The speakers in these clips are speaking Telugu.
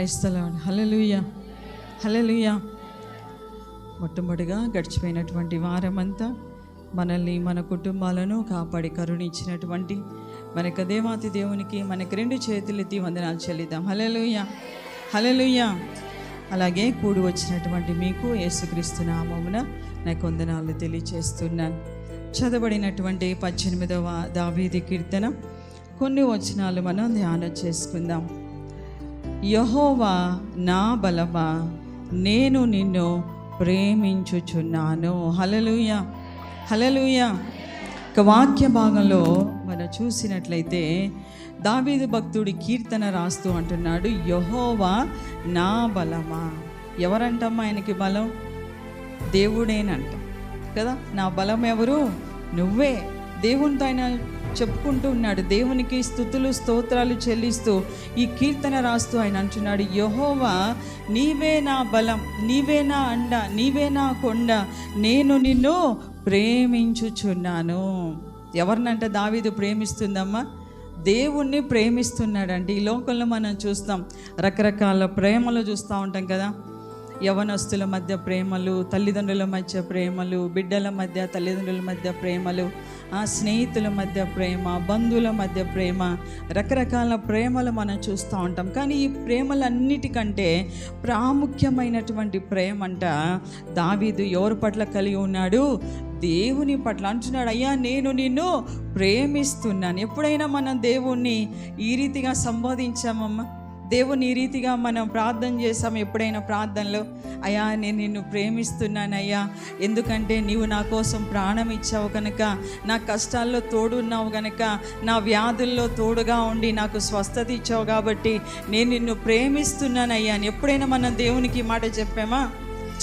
క్రైస్తలం హలలుయ హలలుయ మొట్టమొదటిగా గడిచిపోయినటువంటి వారమంతా మనల్ని మన కుటుంబాలను కాపాడి కరుణించినటువంటి మనకు దేవాతి దేవునికి మనకి రెండు చేతులెత్తి వందనాలు చెల్లిద్దాం. హలలుయ హలలుయ అలాగే కూడి వచ్చినటువంటి మీకు యేసుక్రీస్తు నామమున నాకు వందనాలు తెలియచేస్తున్నాను. చదవబడినటువంటి పద్దెనిమిదవ దావీది కీర్తన. కొన్ని వచనాలు మనం ధ్యానం చేసుకుందాం. యహోవా నా బలమా? నేను నిన్ను ప్రేమించుచున్నాను. హలలుయ హలలుయ ఒక వాక్య భాగంలో మనం చూసినట్లయితే దావీదు భక్తుడి కీర్తన రాస్తూ అంటున్నాడు యహోవా నా బలమా? ఎవరంటమ్మా ఆయనకి బలం? దేవుడేనంట. కదా? నా బలం ఎవరు నువ్వే. దేవునితో ఆయన చెప్పుకుంటూ ఉన్నాడు. దేవునికి స్థుతులు స్తోత్రాలు చెల్లిస్తూ ఈ కీర్తన రాస్తూ ఆయన అంటున్నాడు యహోవా నీవే నా బలం నీవే నా అండ నీవే నా కొండ నేను నిన్ను ప్రేమించుచున్నాను. ఎవరినంట దావీదు ప్రేమిస్తుందమ్మా? దేవుణ్ణి ప్రేమిస్తున్నాడండి. ఈ లోకంలో మనం చూస్తాం రకరకాల ప్రేమలు చూస్తూ ఉంటాం కదా. యవనస్తుల మధ్య ప్రేమలు తల్లిదండ్రుల మధ్య ప్రేమలు బిడ్డల మధ్య తల్లిదండ్రుల మధ్య ప్రేమలు ఆ స్నేహితుల మధ్య ప్రేమ బంధువుల మధ్య ప్రేమ రకరకాల ప్రేమలు మనం చూస్తూ ఉంటాం. కానీ ఈ ప్రేమలన్నిటికంటే ప్రాముఖ్యమైనటువంటి ప్రేమ అంట దావీదు. ఎవరి పట్ల కలిగి ఉన్నాడు? దేవుని పట్ల. అంటున్నాడు అయ్యా నేను నిన్ను ప్రేమిస్తున్నాను. ఎప్పుడైనా మనం దేవుణ్ణి ఈ రీతిగా సంబోధించామమ్మా? దేవుని ఈ రీతిగా మనం ప్రార్థన చేసాం ఎప్పుడైనా ప్రార్థనలో అయ్యా నేను నిన్ను ప్రేమిస్తున్నాను అయ్యా ఎందుకంటే నీవు నా కోసం ప్రాణం ఇచ్చావు కనుక నా కష్టాల్లో తోడున్నావు కనుక నా వ్యాధుల్లో తోడుగా ఉండి నాకు స్వస్థత ఇచ్చావు కాబట్టి నేను నిన్ను ప్రేమిస్తున్నాను అయ్యా అని ఎప్పుడైనా మనం దేవునికి మాట చెప్పామా?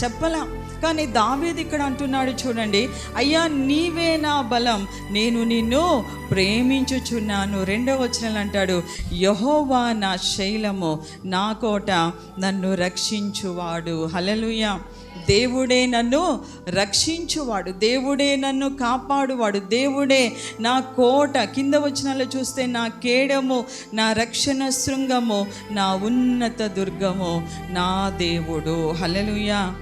చెప్పలా. కానీ దావేది ఇక్కడ అంటున్నాడు చూడండి అయ్యా నీవే నా బలం నేను నిన్ను ప్రేమించుచున్నాను. రెండవ వచనాలు అంటాడు యహోవా నా శైలము నా కోట నన్ను రక్షించువాడు. హలలుయ దేవుడే నన్ను రక్షించువాడు దేవుడే నన్ను కాపాడువాడు దేవుడే నా కోట. కింద వచనాలు చూస్తే నా కేడము నా రక్షణ శృంగము నా ఉన్నత దుర్గము నా దేవుడు. హలలుయా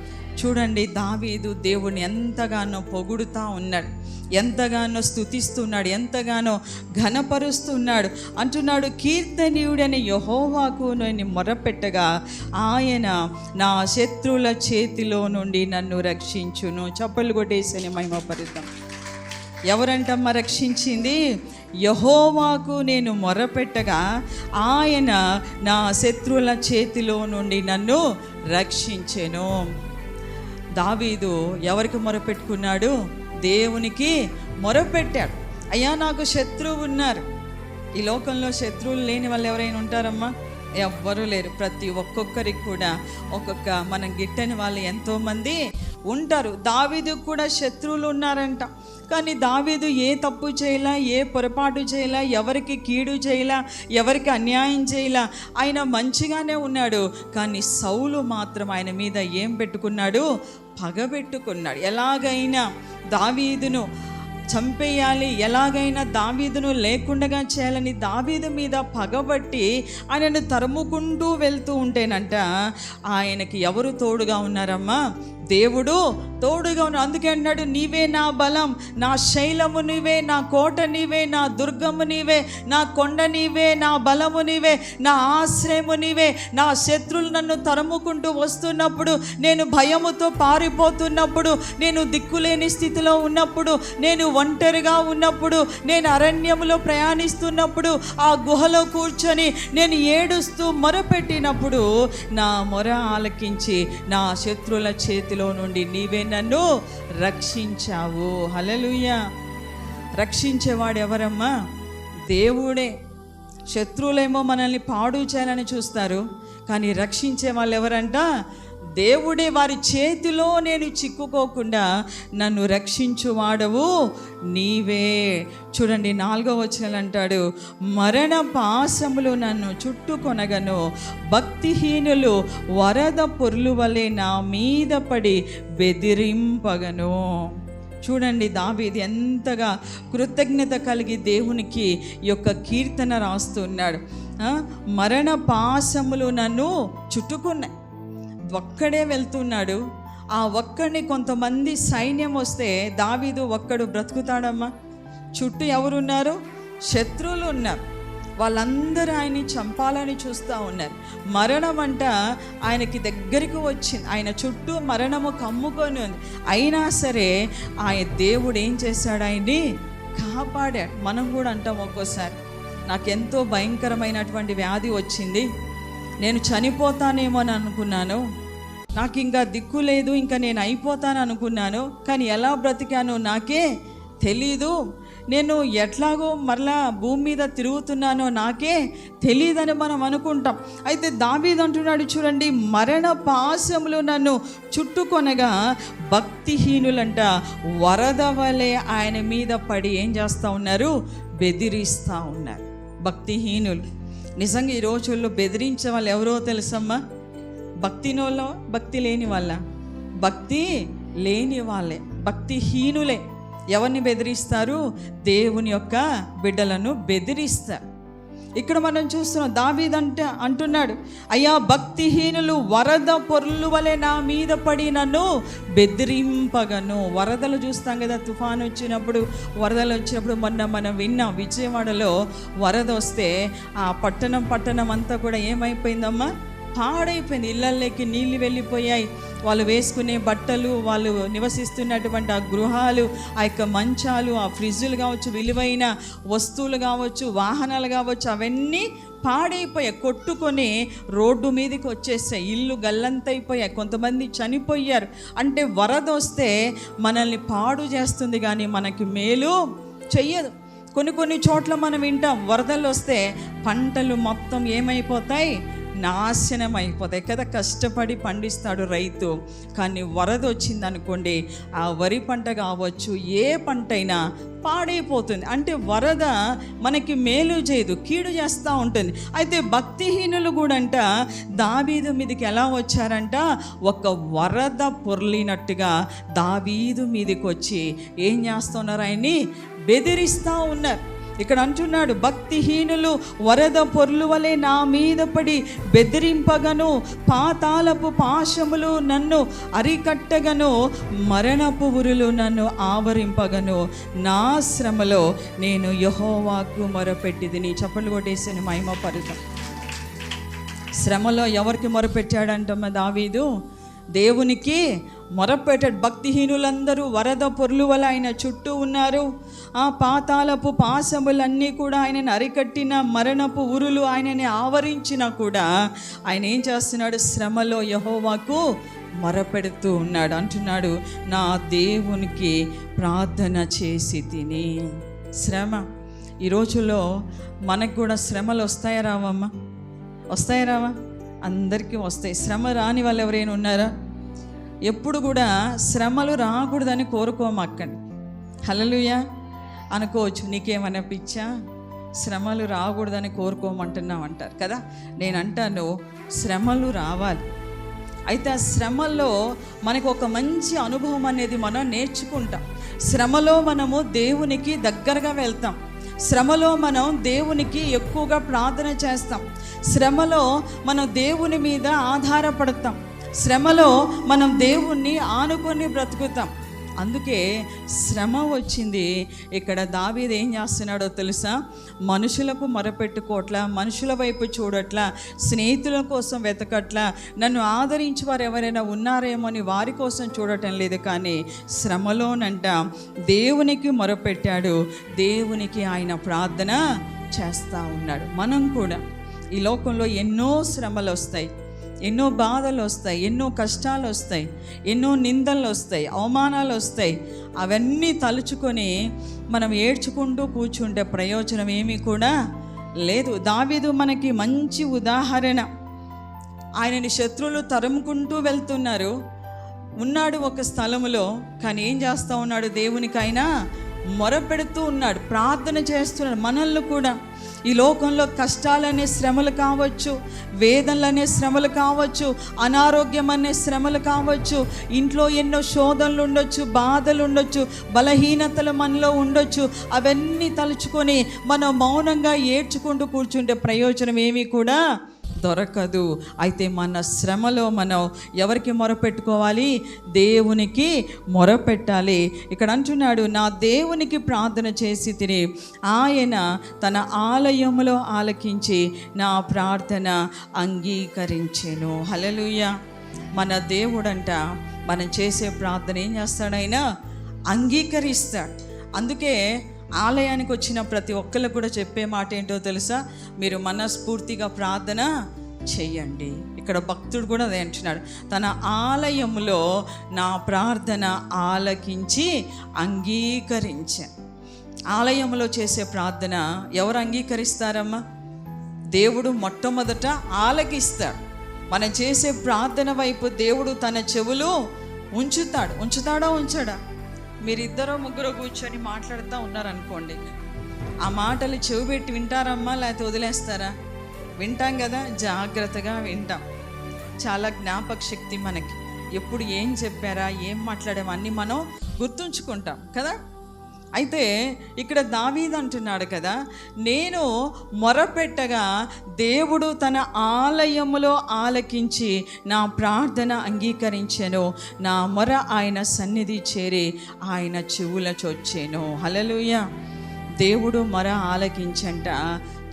చూడండి దావీదు దేవుని ఎంతగానో పొగుడుతా ఉన్నాడు. ఎంతగానో స్థుతిస్తున్నాడు ఎంతగానో ఘనపరుస్తున్నాడు. అంటున్నాడు కీర్తనీయుడని యహోవాకు నేను మొరపెట్టగా ఆయన నా శత్రువుల చేతిలో నుండి నన్ను రక్షించును. చప్పలు కొట్టేసని మహిమపరుద్దాం. ఎవరంటమ్మ రక్షించింది? యహోవాకు నేను మొరపెట్టగా ఆయన నా శత్రువుల చేతిలో నుండి నన్ను రక్షించెను. దావీదు ఎవరికి మొరపెట్టుకున్నాడు? దేవునికి మొరపెట్టాడు. అయ్యా నాకు శత్రువు ఉన్నారు. ఈ లోకంలో శత్రువులు లేని వాళ్ళు ఎవరైనా ఉంటారమ్మా? ఎవ్వరూ లేరు. ప్రతి ఒక్కొక్కరికి కూడా ఒక్కొక్క మనం గిట్టని వాళ్ళు ఎంతోమంది ఉంటారు. దావీదు కూడా శత్రువులు ఉన్నారంట. కానీ దావీదు ఏ తప్పు చేయలా ఏ పొరపాటు చేయలా ఎవరికి కీడు చేయలా ఎవరికి అన్యాయం చేయలా ఆయన మంచిగానే ఉన్నాడు. కానీ సౌలు మాత్రం ఆయన మీద ఏం పెట్టుకున్నాడు? పగబెట్టుకున్నాడు ఎలాగైనా దావీదును చంపేయాలి ఎలాగైనా దావీదును లేకుండా చేయాలని దావీదు మీద పగబట్టి ఆయనను తరుముకుంటూ వెళ్తూ ఉంటేనంట ఆయనకి ఎవరు తోడుగా ఉన్నారమ్మా? దేవుడు తోడుగా ఉన్నాడు. అందుకే అన్నాడు నీవే నా బలం నా శైలము నీవే నా కోట నీవే నా దుర్గము నీవే నా కొండ నీవే నా బలము నీవే నా ఆశ్రయము నీవే నా శత్రులు నన్ను తరుముకుంటూ వస్తున్నప్పుడు నేను భయముతో పారిపోతున్నప్పుడు నేను దిక్కులేని స్థితిలో ఉన్నప్పుడు నేను ఒంటరిగా ఉన్నప్పుడు నేను అరణ్యములో ప్రయాణిస్తున్నప్పుడు ఆ గుహలో కూర్చొని నేను ఏడుస్తూ మొరపెట్టినప్పుడు నా మొర ఆలకించి నా శత్రుల చేతి చేతిలో నుండి నీవే నన్ను రక్షించావు. హలలుయ రక్షించేవాడు ఎవరమ్మా? దేవుడే. శత్రువులేమో మనల్ని పాడు చేయాలని చూస్తారు కానీ రక్షించే వాళ్ళు ఎవరంట? దేవుడే వారి చేతిలో నేను చిక్కుకోకుండా నన్ను రక్షించువాడవు. నీవే. చూడండి నాలుగో వచనాలు అంటాడు మరణ పాశములు నన్ను చుట్టుకొనగను. భక్తిహీనులు వరద పొర్లు వలె నా మీద పడి బెదిరింపగను. చూడండి దావీది ఎంతగా కృతజ్ఞత కలిగి దేవునికి యొక్క కీర్తన రాస్తున్నాడు. మరణ పాశములు నన్ను చుట్టుకున్నాయి ఒక్కడే వెళ్తున్నాడు. ఆ ఒక్కడిని కొంతమంది సైన్యం వస్తే దావీదు ఒక్కడు బ్రతుకుతాడమ్మా. చుట్టూ ఎవరున్నారు? శత్రువులు ఉన్నారు. వాళ్ళందరూ ఆయన్ని చంపాలని చూస్తూ ఉన్నారు. మరణం అంట ఆయనకి దగ్గరికి వచ్చింది. ఆయన చుట్టూ మరణము కమ్ముకొని ఉంది. అయినా సరే ఆయన దేవుడు ఏం చేశాడు? ఆయన్ని కాపాడాడు. మనం కూడా అంటాం ఒక్కోసారి నాకెంతో భయంకరమైనటువంటి వ్యాధి వచ్చింది. నేను చనిపోతానేమో అని అనుకున్నాను. నాకు ఇంకా దిక్కు లేదు ఇంకా నేను అయిపోతాను అనుకున్నాను. కానీ ఎలా బ్రతికానో నాకే తెలీదు. నేను ఎట్లాగో మరలా భూమి మీద తిరుగుతున్నానో నాకే తెలియదని మనం అనుకుంటాం. అయితే దావీద్ అంటున్నాడు చూడండి మరణ పాశములు నన్ను చుట్టుకొనగా భక్తిహీనులంట వరద వలె ఆయన మీద పడి ఏం చేస్తూ ఉన్నారు? బెదిరిస్తూ ఉన్నారు. భక్తిహీనులు. నిజంగా ఈ రోజుల్లో బెదిరించే వాళ్ళు ఎవరో తెలుసమ్మా? భక్తినోళ్ళ భక్తి లేని వాళ్ళ. భక్తి లేని వాళ్ళే. భక్తిహీనులే ఎవరిని బెదిరిస్తారు? దేవుని యొక్క బిడ్డలను బెదిరిస్తారు. ఇక్కడ మనం చూస్తున్నాం దావీదంటే అంటున్నాడు అయ్యా భక్తిహీనులు వరద పొర్లు వలె నా మీద పడి నన్ను బెదిరింపగను. వరదలు చూస్తాం కదా తుఫాన్ వచ్చినప్పుడు వరదలు వచ్చినప్పుడు మొన్న మనం విన్నాం విజయవాడలో వరద వస్తే ఆ పట్టణం పట్టణం అంతా కూడా ఏమైపోయిందమ్మా? పాడైపోయింది. ఇళ్ళల్లోకి నీళ్ళు వెళ్ళిపోయాయి. వాళ్ళు వేసుకునే బట్టలు వాళ్ళు నివసిస్తున్నటువంటి ఆ గృహాలు ఆ యొక్క మంచాలు ఆ ఫ్రిడ్జులు కావచ్చు విలువైన వస్తువులు కావచ్చు వాహనాలు కావచ్చు అవన్నీ పాడైపోయాయి. కొట్టుకొని రోడ్డు మీదకి వచ్చేసాయి. ఇల్లు గల్లంతైపోయాయి. కొంతమంది చనిపోయారు. అంటే వరద వస్తే మనల్ని పాడు చేస్తుంది కానీ మనకి మేలు చెయ్యదు. కొన్ని కొన్ని చోట్ల మనం వింటాం వరదలు వస్తే పంటలు మొత్తం ఏమైపోతాయి? నాశనం అయిపోతాయి కదా కష్టపడి పండిస్తాడు రైతు కానీ వరద వచ్చింది అనుకోండి ఆ వరి పంట కావచ్చు ఏ పంట అయినా పాడైపోతుంది. అంటే వరద మనకి మేలు చేయదు కీడు చేస్తూ ఉంటుంది. అయితే భక్తిహీనులు కూడా అంట దావీదు మీదకి ఎలా వచ్చారంట? ఒక వరద పొర్లినట్టుగా దావీదు మీదకి వచ్చి ఏం చేస్తున్నారు ఆయన్ని బెదిరిస్తూ ఉన్నారు. ఇక్కడ అంటున్నాడు భక్తిహీనులు వరద పొర్లు వలె నా మీద పడి బెదిరింపగను పాతాలపు పాశములు నన్ను అరికట్టగను మరణపు ఉరులు నన్ను ఆవరింపగను. నా శ్రమలో నేను యహోవాకు మొరపెట్టిది. నీ చప్పలు కొట్టేసిన మహిమ పరుతం శ్రమలో ఎవరికి మొరపెట్టాడంటమ్మ దావీదు? దేవునికి మొరపెట్టాడు. భక్తిహీనులందరూ వరద పొర్లు వల్ల ఆయన చుట్టూ ఉన్నారు. ఆ పాతాలపు పాశములన్నీ కూడా ఆయనని అరికట్టిన మరణపు ఉరులు ఆయనని ఆవరించినా కూడా ఆయన ఏం చేస్తున్నాడు? శ్రమలో యహోవాకు మొరపెడుతూ ఉన్నాడు. అంటున్నాడు నా దేవునికి ప్రార్థన చేసి తిని. శ్రమ. ఈ రోజుల్లో మనకు కూడా శ్రమలు వస్తాయా రావమ్మా? వస్తాయా రావా? అందరికీ వస్తాయి. శ్రమ రాని వాళ్ళు ఎవరైనా ఉన్నారా? ఎప్పుడు కూడా శ్రమలు రాకూడదని కోరుకోమక్కండి హలలుయా అనుకోవచ్చు నీకేమైనా పిచ్చా? శ్రమలు రాకూడదని కోరుకోమంటున్నావు అంటారు కదా? నేను అంటాను శ్రమలు రావాలి. అయితే ఆ శ్రమల్లో మనకు ఒక మంచి అనుభవం అనేది మనం నేర్చుకుంటాం. శ్రమలో మనము దేవునికి దగ్గరగా వెళ్తాం. శ్రమలో మనం దేవునికి ఎక్కువగా ప్రార్థన చేస్తాం. శ్రమలో మనం దేవుని మీద ఆధారపడతాం. శ్రమలో మనం దేవుణ్ణి ఆనుకొని బ్రతుకుతాం. అందుకే శ్రమ వచ్చింది. ఇక్కడ దావీది ఏం చేస్తున్నాడో తెలుసా? మనుషులకు మొరపెట్టుకోవట్లా మనుషుల వైపు చూడట్ల స్నేహితుల కోసం వెతకట్ల నన్ను ఆదరించి వారు ఎవరైనా ఉన్నారేమో అని వారి కోసం చూడటం లేదు కానీ శ్రమలోనంట దేవునికి మొరపెట్టాడు. దేవునికి ఆయన ప్రార్థన చేస్తూ ఉన్నాడు. మనం కూడా ఈ లోకంలో ఎన్నో శ్రమలు వస్తాయి. ఎన్నో బాధలు వస్తాయి ఎన్నో కష్టాలు వస్తాయి ఎన్నో నిందలు వస్తాయి అవమానాలు వస్తాయి. అవన్నీ తలుచుకొని మనం ఏడ్చుకుంటూ కూర్చుంటే ప్రయోజనం ఏమీ కూడా లేదు. దావీదు మనకి మంచి ఉదాహరణ. ఆయనని శత్రువులు తరుముకుంటూ వెళ్తున్నారు. ఉన్నాడు ఒక స్థలములో కానీ ఏం చేస్తూ ఉన్నాడు దేవునికైనా మొరపెడుతూ ఉన్నాడు. ప్రార్థన చేస్తున్నాడు మనల్ని కూడా. ఈ లోకంలో కష్టాలనే శ్రమలు కావచ్చు వేదనలనే శ్రమలు కావచ్చు అనారోగ్యం అనే శ్రమలు కావచ్చు ఇంట్లో ఎన్నో శోధనలు ఉండొచ్చు బాధలు ఉండొచ్చు బలహీనతలు మనలో ఉండొచ్చు అవన్నీ తలుచుకొని మనం మౌనంగా ఏడ్చుకుంటూ కూర్చుంటే ప్రయోజనం ఏమీ కూడా దొరకదు. అయితే మన శ్రమలో మనం ఎవరికి మొరపెట్టుకోవాలి? దేవునికి మొరపెట్టాలి. ఇక్కడ అంటున్నాడు నా దేవునికి ప్రార్థన చేసి తిని ఆయన తన ఆలయంలో ఆలకించి నా ప్రార్థన అంగీకరించెను. హలలుయ మన దేవుడంట మనం చేసే ప్రార్థన ఏం చేస్తాడైనా అంగీకరిస్తాడు. అందుకే ఆలయానికి వచ్చిన ప్రతి ఒక్కరు కూడా చెప్పే మాట ఏంటో తెలుసా? మీరు మనస్ఫూర్తిగా ప్రార్థన చెయ్యండి. ఇక్కడ భక్తుడు కూడా అదే అంటున్నాడు. తన ఆలయంలో నా ప్రార్థన ఆలకించి అంగీకరించా. ఆలయంలో చేసే ప్రార్థన ఎవరు అంగీకరిస్తారమ్మా? దేవుడు మొట్టమొదట ఆలకిస్తాడు. మనం చేసే ప్రార్థన వైపు దేవుడు తన చెవులు ఉంచుతాడు. ఉంచుతాడా ఉంచాడా? మీరిద్దరూ ముగ్గురు కూర్చొని మాట్లాడుతూ ఉన్నారనుకోండి. ఆ మాటలు చెవి పెట్టి వింటారమ్మా లేకపోతే వదిలేస్తారా? వింటాం కదా జాగ్రత్తగా వింటాం. చాలా జ్ఞాపక శక్తి మనకి. ఎప్పుడు ఏం చెప్పారా ఏం మాట్లాడామో అన్నీ మనం గుర్తుంచుకుంటాం కదా? అయితే ఇక్కడ దావీద్ అంటున్నాడు కదా నేను మొరపెట్టగా దేవుడు తన ఆలయములో ఆలకించి నా ప్రార్థన అంగీకరించాను. నా మొర ఆయన సన్నిధి చేరి ఆయన చెవుల చొచ్చాను. హలలుయ దేవుడు మొర ఆలకించంట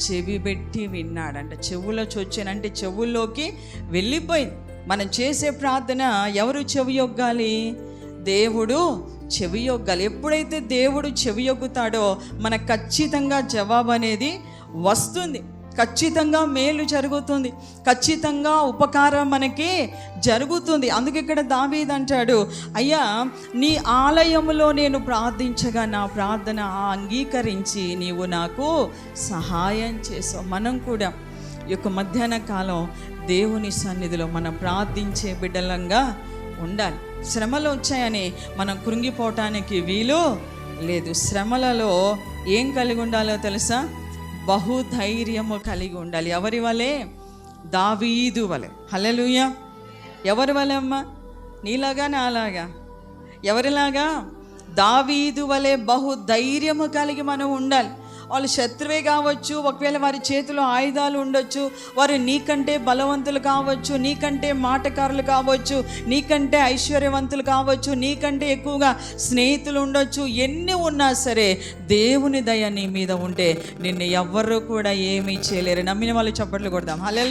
చెవి పెట్టి విన్నాడంట. చెవుల చొచ్చానంటే చెవుల్లోకి వెళ్ళిపోయింది. మనం చేసే ప్రార్థన ఎవరు చెవి యొగ్గాలి దేవుడు చెవియొగ్గాలి. ఎప్పుడైతే దేవుడు చెవియొగ్గుతాడో మనకు ఖచ్చితంగా జవాబు అనేది వస్తుంది. ఖచ్చితంగా మేలు జరుగుతుంది. ఖచ్చితంగా ఉపకారం మనకి జరుగుతుంది. అందుకే ఇక్కడ దావీద్ అంటాడు అయ్యా నీ ఆలయంలో నేను ప్రార్థించగా నా ప్రార్థన అంగీకరించి నీవు నాకు సహాయం చేసావు. మనం కూడా ఈ యొక్క మధ్యాహ్న కాలం దేవుని సన్నిధిలో మనం ప్రార్థించే బిడ్డలంగా ఉండాలి. శ్రమలు వచ్చాయని మనం కృంగిపోవటానికి వీలు లేదు. శ్రమలలో ఏం కలిగి ఉండాలో తెలుసా? బహుధైర్యము కలిగి ఉండాలి. ఎవరి వలె? దావీదు వలె. హలలుయ ఎవరి వలె అమ్మా? నీలాగా నాలాగా? ఎవరిలాగా? దావీదు వలె బహుధైర్యము కలిగి మనం ఉండాలి. వాళ్ళు శత్రువే కావచ్చు ఒకవేళ వారి చేతిలో ఆయుధాలు ఉండొచ్చు వారు నీకంటే బలవంతులు కావచ్చు నీకంటే మాటకారులు కావచ్చు నీకంటే ఐశ్వర్యవంతులు కావచ్చు నీకంటే ఎక్కువగా స్నేహితులు ఉండొచ్చు ఎన్ని ఉన్నా సరే దేవుని దయ నీ మీద ఉంటే నిన్ను ఎవ్వరూ కూడా ఏమీ చేయలేరు. నమ్మిన వాళ్ళు చప్పట్లు కొడదాం. హలో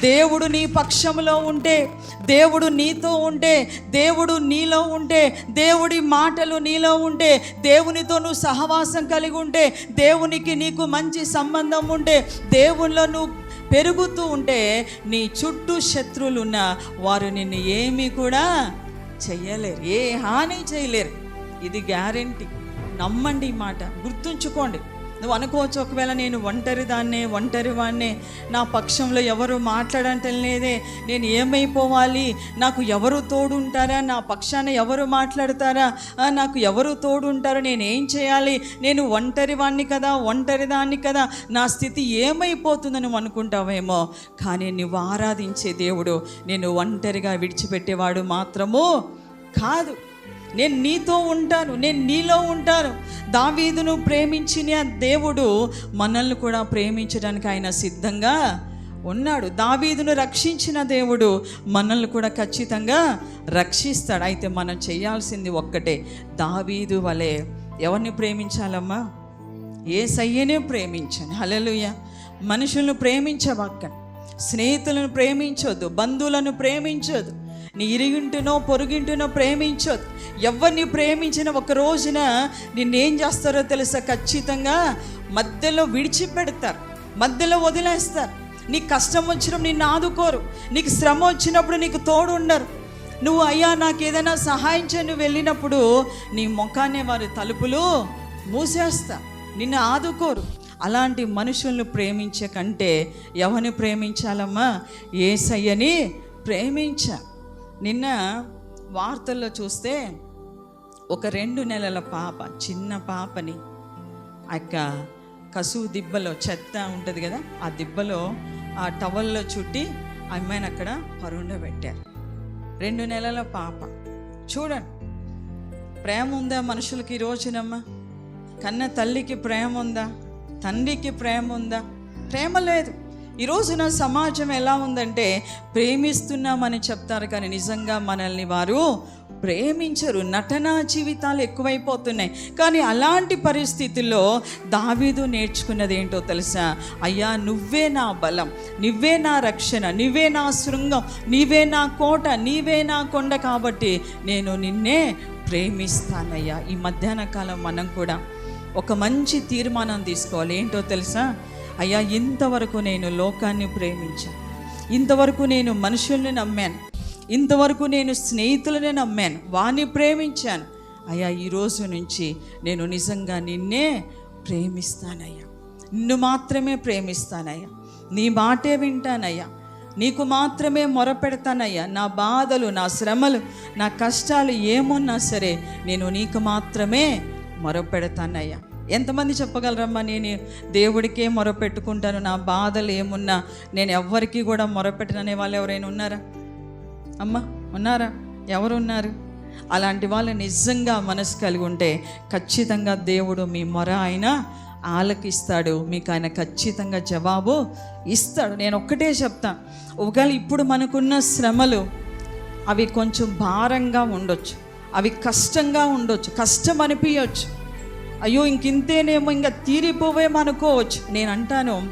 దేవుడు నీ పక్షంలో ఉంటే దేవుడు నీతో ఉంటే దేవుడు నీలో ఉంటే దేవుడి మాటలు నీలో ఉంటే దేవునితో నువ్వు సహవాసం కలిగి ఉంటే దేవునికి నీకు మంచి సంబంధం ఉంటే దేవునిలో నువ్వు పెరుగుతూ ఉంటే నీ చుట్టూ శత్రువులు ఉన్న వారు నిన్ను ఏమీ కూడా చేయలేరు ఏ హాని చేయలేరు. ఇది గ్యారంటీ. నమ్మండి ఈ మాట గుర్తుంచుకోండి. నువ్వు అనుకోవచ్చు ఒకవేళ నేను ఒంటరి దాన్నే ఒంటరి వాడినే నా పక్షంలో ఎవరు మాట్లాడటం లేదే. నేను ఏమైపోవాలి? నాకు ఎవరు తోడుంటారా? నా పక్షాన ఎవరు మాట్లాడతారా? నాకు ఎవరు తోడుంటారు? నేను ఏం చేయాలి? నేను ఒంటరి వాణ్ణి కదా ఒంటరి దాన్ని కదా నా స్థితి ఏమైపోతుందని నువ్వు అనుకుంటావేమో. కానీ నువ్వు ఆరాధించే దేవుడు నేను ఒంటరిగా విడిచిపెట్టేవాడు మాత్రము కాదు. నేను నీతో ఉంటాను నేను నీలో ఉంటాను. దావీదును ప్రేమించిన దేవుడు మనల్ని కూడా ప్రేమించడానికి ఆయన సిద్ధంగా ఉన్నాడు. దావీదును రక్షించిన దేవుడు మనల్ని కూడా ఖచ్చితంగా రక్షిస్తాడు. అయితే మనం చేయాల్సింది ఒక్కటే దావీదు వలె ఎవరిని ప్రేమించాలమ్మా? ఏ సయ్యనే ప్రేమించాను. హలలుయ మనుషులను ప్రేమించవక్క స్నేహితులను ప్రేమించొద్దు బంధువులను ప్రేమించొద్దు. నీ ఇరిగింటునో పొరుగింటునో ప్రేమించొద్దు. ఎవరిని ప్రేమించిన ఒక రోజున నిన్నేం చేస్తారో తెలుసా? ఖచ్చితంగా మధ్యలో విడిచిపెడతారు. మధ్యలో వదిలేస్తారు. నీకు కష్టం వచ్చినప్పుడు నిన్ను ఆదుకోరు. నీకు శ్రమ వచ్చినప్పుడు నీకు తోడు ఉండరు నువ్వు అయ్యా నాకు ఏదైనా సహాయం చేయను వెళ్ళినప్పుడు నీ ముఖాన్ని వారి తలుపులు మూసేస్తా. నిన్ను ఆదుకోరు. అలాంటి మనుషులను ప్రేమించే కంటే ఎవరిని ప్రేమించాలమ్మా? ఏసయ్యని ప్రేమించా. నిన్న వార్తల్లో చూస్తే ఒక రెండు నెలల పాప చిన్న పాపని ఆ యొక్క కసువు దిబ్బలో చెత్త ఉంటుంది కదా ఆ దిబ్బలో ఆ టవల్లో చుట్టి ఆ అమ్మాయిని అక్కడ పరుండబెట్టారు రెండు నెలల పాప. చూడండి ప్రేమ ఉందా మనుషులకి ఈ రోజునమ్మా? కన్న తల్లికి ప్రేమ ఉందా? తండ్రికి ప్రేమ ఉందా? ప్రేమ లేదు. ఈ రోజున సమాజం ఎలా ఉందంటే ప్రేమిస్తున్నామని చెప్తారు కానీ నిజంగా మనల్ని వారు ప్రేమించరు. నటనా జీవితాలు ఎక్కువైపోతున్నాయి. కానీ అలాంటి పరిస్థితుల్లో దావీదు నేర్చుకున్నది ఏంటో తెలుసా? అయ్యా నువ్వే నా బలం నువ్వే నా రక్షణ నువ్వే నా శృంగం నీవే నా కోట నీవే నా కొండ కాబట్టి నేను నిన్నే ప్రేమిస్తానయ్యా. ఈ మధ్యాహ్న కాలం మనం కూడా ఒక మంచి తీర్మానం తీసుకోవాలి. ఏంటో తెలుసా? అయ్యా ఇంతవరకు నేను లోకాన్ని ప్రేమించాను ఇంతవరకు నేను మనుషుల్ని నమ్మాను. ఇంతవరకు నేను స్నేహితులనే నమ్మాను. వాణ్ణి ప్రేమించాను. అయ్యా ఈరోజు నుంచి నేను నిజంగా నిన్నే ప్రేమిస్తానయ్యా. నిన్ను మాత్రమే ప్రేమిస్తానయ్యా. నీ మాటే వింటానయ్యా. నీకు మాత్రమే మొరపెడతానయ్యా. నా బాధలు నా శ్రమలు నా కష్టాలు ఏమున్నా సరే నేను నీకు మాత్రమే మొరపెడతానయ్యా. ఎంతమంది చెప్పగలరమ్మా? నేను దేవుడికే మొరపెట్టుకుంటాను. నా బాధలు ఏమున్నా నేను ఎవ్వరికీ కూడా మొరపెట్టననే వాళ్ళు ఎవరైనా ఉన్నారా? అమ్మా ఉన్నారా? ఎవరు ఉన్నారు అలాంటి వాళ్ళు నిజంగా మనసు కలిగి ఉంటే ఖచ్చితంగా దేవుడు మీ మొర ఆయన ఆలకిస్తాడు. మీకు ఆయన ఖచ్చితంగా జవాబు ఇస్తాడు. నేను ఒక్కటే చెప్తా. ఒకవేళ ఇప్పుడు మనకున్న శ్రమలు అవి కొంచెం భారంగా ఉండొచ్చు. అవి కష్టంగా ఉండొచ్చు. కష్టం అనిపించవచ్చు అయ్యో ఇంకింతేనేమో ఇంకా తీరిపోవేమనుకోవచ్చు. నేను అంటాను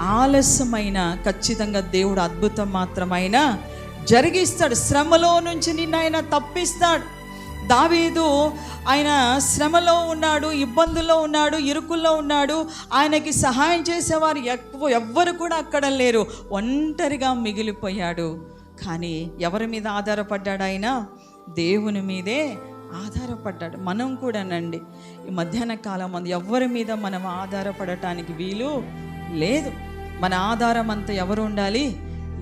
ఆలస్యమైన ఖచ్చితంగా దేవుడు అద్భుతం మాత్రమైన జరిగిస్తాడు. శ్రమలో నుంచి నిన్ను ఆయన తప్పిస్తాడు. దావీదు ఆయన శ్రమలో ఉన్నాడు ఇబ్బందుల్లో ఉన్నాడు ఇరుకుల్లో ఉన్నాడు. ఆయనకి సహాయం చేసేవారు ఎక్కువ ఎవ్వరు కూడా అక్కడ లేరు. ఒంటరిగా మిగిలిపోయాడు. కానీ ఎవరి మీద ఆధారపడ్డాడు ఆయన? దేవుని మీదే ఆధారపడ్డాడు. మనం కూడానండి. ఈ మధ్యాహ్న కాలం మంది ఎవరి మీద మనం ఆధారపడటానికి వీలు లేదు. మన ఆధారం అంతా ఎవరు ఉండాలి?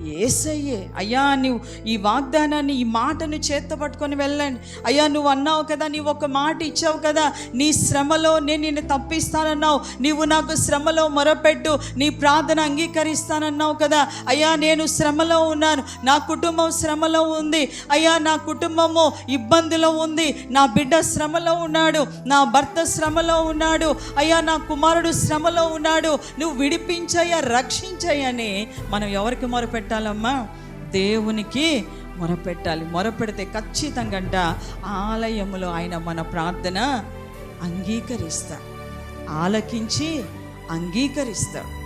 ఏసయ్యే అయ్యా నువ్వు ఈ వాగ్దానాన్ని ఈ మాటను చేత్త పట్టుకొని వెళ్ళండి. అయ్యా నువ్వు అన్నావు కదా నీవు ఒక మాట ఇచ్చావు కదా నీ శ్రమలో నేను నిన్ను తప్పిస్తానన్నావు. నీవు నాకు శ్రమలో మొరపెట్టు నీ ప్రార్థన అంగీకరిస్తానన్నావు కదా. అయ్యా నేను శ్రమలో ఉన్నాను నా కుటుంబం శ్రమలో ఉంది. అయ్యా నా కుటుంబము ఇబ్బందిలో ఉంది నా బిడ్డ శ్రమలో ఉన్నాడు నా భర్త శ్రమలో ఉన్నాడు. అయ్యా నా కుమారుడు శ్రమలో ఉన్నాడు. నువ్వు విడిపించయ్యా రక్షించయ్యని మనం ఎవరికి పెట్టాలమ్మా. దేవునికి మొరపెట్టాలి. మొరపెడితే ఖచ్చితంగా అంట ఆలయములో ఆయన మన ప్రార్థన అంగీకరిస్తా. ఆలకించి అంగీకరిస్తాడు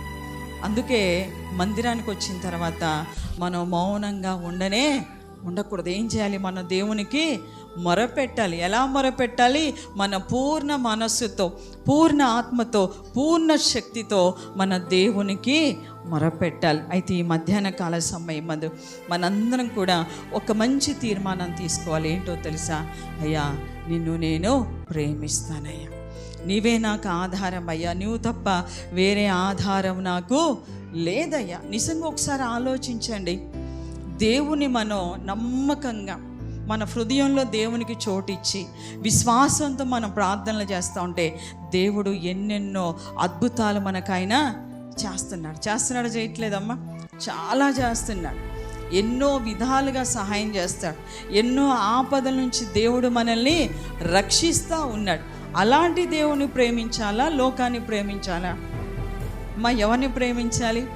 అందుకే మందిరానికి వచ్చిన తర్వాత మనం మౌనంగా ఉండనే ఉండకూడదు. ఏం చేయాలి? మన దేవునికి మొరపెట్టాలి. ఎలా మొరపెట్టాలి? మన పూర్ణ మనస్సుతో పూర్ణ ఆత్మతో పూర్ణ శక్తితో మన దేవునికి మొరపెట్టాలి. అయితే ఈ మధ్యాహ్న కాల సమయం మందు మనందరం కూడా ఒక మంచి తీర్మానం తీసుకోవాలి. ఏంటో తెలుసా? అయ్యా నిన్ను నేను ప్రేమిస్తానయ్యా. నీవే నాకు ఆధారం అయ్యా. నువ్వు తప్ప వేరే ఆధారం నాకు లేదయ్యా. నిజంగా ఒకసారి ఆలోచించండి. దేవుని మనం నమ్మకంగా మన హృదయంలో దేవునికి చోటిచ్చి విశ్వాసంతో మనం ప్రార్థనలు చేస్తూ ఉంటే దేవుడు ఎన్నెన్నో అద్భుతాలు మనకైనా చేస్తున్నాడు. చేస్తున్నాడు చేయట్లేదమ్మా? చాలా చేస్తున్నాడు. ఎన్నో విధాలుగా సహాయం చేస్తాడు. ఎన్నో ఆపదల నుంచి దేవుడు మనల్ని రక్షిస్తూ ఉన్నాడు. అలాంటి దేవుని ప్రేమించాలా? లోకాన్ని ప్రేమించాలా? మా ఎవరిని ప్రేమించాలి?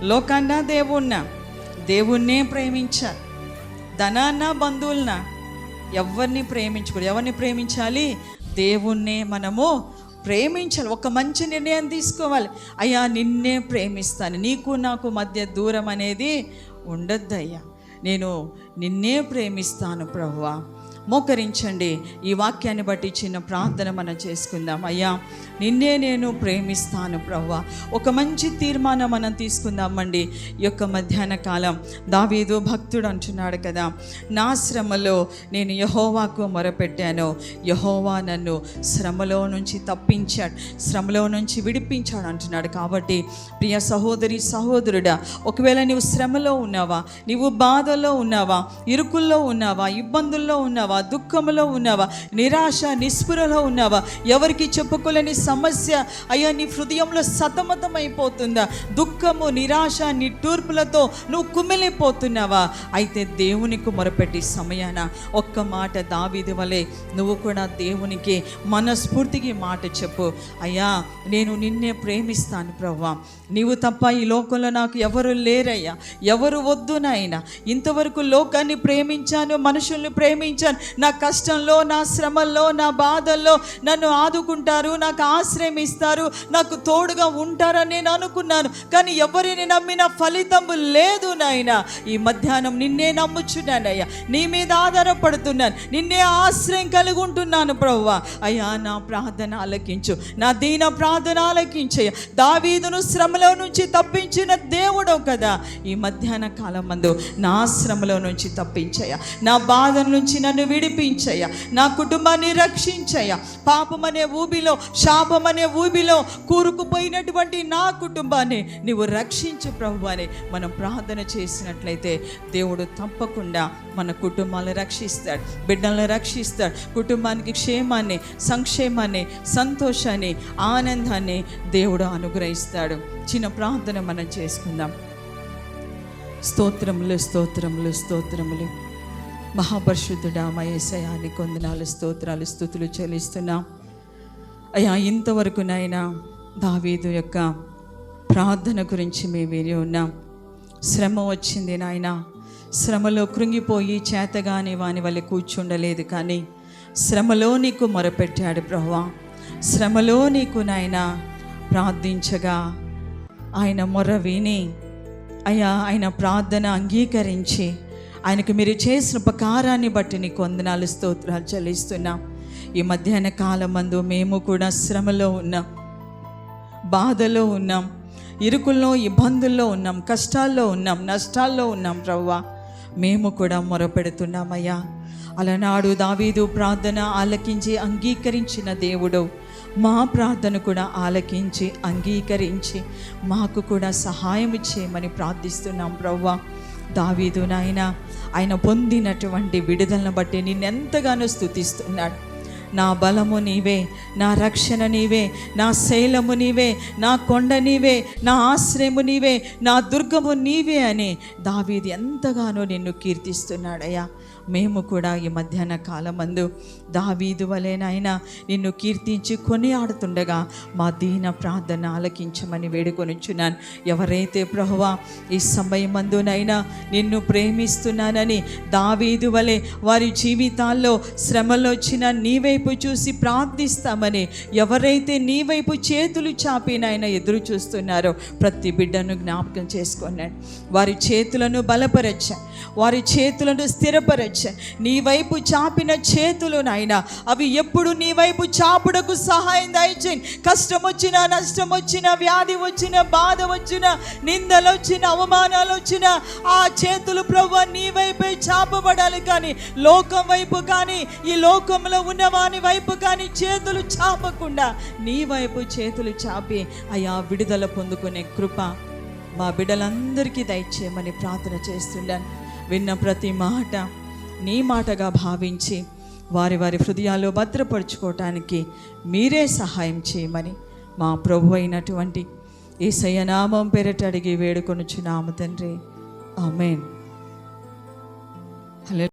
లోకాన్నా దేవుణ్ణా? దేవుణ్ణే ప్రేమించాలి. ధనాన్న బంధువులన? ఎవరిని ప్రేమించకూడదు. ఎవరిని ప్రేమించాలి? దేవుణ్ణే మనము ప్రేమించాలి. ఒక మంచి నిర్ణయం తీసుకోవాలి. అయ్యా నిన్నే ప్రేమిస్తాను. నీకు నాకు మధ్య దూరం అనేది ఉండొద్దు అయ్యా నేను నిన్నే ప్రేమిస్తాను ప్రభువా మోకరించండి. ఈ వాక్యాన్ని బట్టి చిన్న ప్రార్థన మనం చేసుకుందాం. అయ్యా నిన్నే నేను ప్రేమిస్తాను ప్రవ్వ. ఒక మంచి తీర్మానం మనం తీసుకుందామండి. ఈ యొక్క మధ్యాహ్న కాలం దావీదు భక్తుడు అంటున్నాడు కదా నా శ్రమలో నేను యహోవాకు మొరపెట్టాను. యహోవా నన్ను శ్రమలో నుంచి తప్పించాడు శ్రమలో నుంచి విడిపించాడు అంటున్నాడు. కాబట్టి ప్రియ సహోదరి సహోదరుడా ఒకవేళ నీవు శ్రమలో ఉన్నావా నీవు బాధలో ఉన్నావా ఇరుకుల్లో ఉన్నావా ఇబ్బందుల్లో ఉన్నావా ఉన్నావా? దుఃఖంలో ఉన్నావా? నిరాశ నిస్పృహలో ఉన్నావా? ఎవరికి చెప్పుకోలేని సమస్య? అయ్యా నీ హృదయంలో సతమతం అయిపోతుందా దుఃఖము నిరాశ నిట్టూర్పులతో నువ్వు కుమిలిపోతున్నావా? అయితే దేవునికి మొరపెట్టి సమయాన ఒక్క మాట దావిది వలె నువ్వు కూడా దేవునికి మనస్ఫూర్తికి మాట చెప్పు. అయ్యా నేను నిన్నే ప్రేమిస్తాను ప్రవ్వా. నీవు తప్ప ఈ లోకంలో నాకు ఎవరు లేరయ్యా. ఎవరు వద్దు నాయన. ఇంతవరకు లోకాన్ని ప్రేమించాను మనుషుల్ని ప్రేమించాను. నా కష్టంలో నా శ్రమల్లో నా బాధల్లో నన్ను ఆదుకుంటారు నాకు ఆశ్రయం ఇస్తారు నాకు తోడుగా ఉంటారని నేను అనుకున్నాను. కానీ ఎవరిని నమ్మిన ఫలితం లేదు నాయన. ఈ మధ్యాహ్నం నిన్నే నమ్ముచున్నానయ్యా. నీ మీద ఆధారపడుతున్నాను. నిన్నే ఆశ్రయం కలిగి ఉంటున్నాను ప్రవ్వా. అయ్యా నా ప్రార్థన ఆలకించు. నా దీన ప్రార్థన ఆలకించయ్య. దావీదును శ్రమలో నుంచి తప్పించిన దేవుడు కదా. ఈ మధ్యాహ్న కాలం మందు నా శ్రమలో నుంచి తప్పించయ్యా. నా బాధ నుంచి నన్ను విడిపించయ్యా. నా కుటుంబాన్ని రక్షించయ్యా. పాపం అనే ఊబిలో శాపం అనే ఊబిలో కూరుకుపోయినటువంటి నా కుటుంబాన్ని నీవు రక్షించు ప్రభు అని మనం ప్రార్థన చేసినట్లయితే దేవుడు తప్పకుండా మన కుటుంబాలను రక్షిస్తాడు బిడ్డలను రక్షిస్తాడు. కుటుంబానికి క్షేమాన్ని సంక్షేమాన్ని సంతోషాన్ని ఆనందాన్ని దేవుడు అనుగ్రహిస్తాడు. చిన్న ప్రార్థన మనం చేసుకుందాం. స్తోత్రములు స్తోత్రములు స్తోత్రములు. మహాపరిశుద్ధుడా మయేసయాని కొందనాలు స్తోత్రాలు స్థుతులు చెల్లిస్తున్నాం. అయ్యా ఇంతవరకు నాయన దావీదు యొక్క ప్రార్థన గురించి మేము విని ఉన్నాం. శ్రమ వచ్చింది నాయన. శ్రమలో కృంగిపోయి చేతగాని వాని వల్ల కూర్చుండలేదు కానీ శ్రమలో నీకు మొరపెట్టాడు ప్రభా శ్రమలో నీకు నాయన ప్రార్థించగా ఆయన మొర విని అయ్యా ఆయన ప్రార్థన అంగీకరించి ఆయనకు మీరు చేసిన ఉపకారాన్ని బట్టి నీకు వందనాలు స్తోత్రాలు చెల్లిస్తున్నాం. ఈ మధ్యాహ్న కాలం మందు మేము కూడా శ్రమలో ఉన్నాం బాధలో ఉన్నాం ఇరుకుల్లో ఇబ్బందుల్లో ఉన్నాం కష్టాల్లో ఉన్నాం నష్టాల్లో ఉన్నాం ప్రవ్వా. మేము కూడా మొరపెడుతున్నామయ్యా. అలనాడు దావీదు ప్రార్థన ఆలకించి అంగీకరించిన దేవుడు మా ప్రార్థన కూడా ఆలకించి అంగీకరించి మాకు కూడా సహాయం చేయమని ప్రార్థిస్తున్నాం ప్రవ్వా. దావీదు నాయన ఆయన పొందినటువంటి విడుదలను బట్టి నిన్నెంతగానో స్థుతిస్తున్నాడు నా బలము నీవే నా రక్షణ నీవే నా శైలము నీవే నా కొండ నీవే నా ఆశ్రయము నీవే నా దుర్గము నీవే అని దావీది ఎంతగానో నిన్ను కీర్తిస్తున్నాడయ్యా. మేము కూడా ఈ మధ్యాహ్న కాలమందు దావీదు వలెనైనా నిన్ను కీర్తించి కొనియాడుతుండగా మా దీన ప్రార్థన ఆలకించమని వేడుకొనిచ్చున్నాను ఎవరైతే ప్రభువా ఈ సమయమందునైనా నిన్ను ప్రేమిస్తున్నానని దావీదు వలె వారి జీవితాల్లో శ్రమలు వచ్చిన నీ వైపు చూసి ప్రార్థిస్తామని ఎవరైతే నీ వైపు చేతులు చాపినైనా ఎదురు చూస్తున్నారో ప్రతి బిడ్డను జ్ఞాపకం చేసుకున్నాడు. వారి చేతులను బలపరచ వారి చేతులను స్థిరపరచ నీ వైపు చాపిన చేతులు నాయన అవి ఎప్పుడు నీ వైపు చాపుడకు సహాయం దయచేయండి కష్టం వచ్చిన నష్టం వచ్చిన వ్యాధి వచ్చిన బాధ వచ్చిన నిందలు వచ్చిన అవమానాలు వచ్చిన ఆ చేతులు ప్రభు నీ వైపే చాపబడాలి కానీ లోకం వైపు కానీ ఈ లోకంలో ఉన్న వాని వైపు కానీ చేతులు చాపకుండా నీ వైపు చేతులు చాపి అయా విడుదల పొందుకునే కృప మా బిడ్డలందరికీ దయచేయమని ప్రార్థన చేస్తున్నాను విన్న ప్రతి మాట నీ మాటగా భావించి వారి వారి హృదయాల్లో భద్రపరుచుకోవటానికి మీరే సహాయం చేయమని మా ప్రభు అయినటువంటి ఈ సయనామం పేరట అడిగి వేడుకొనుచున్నాము తండ్రి. ఆమెన్.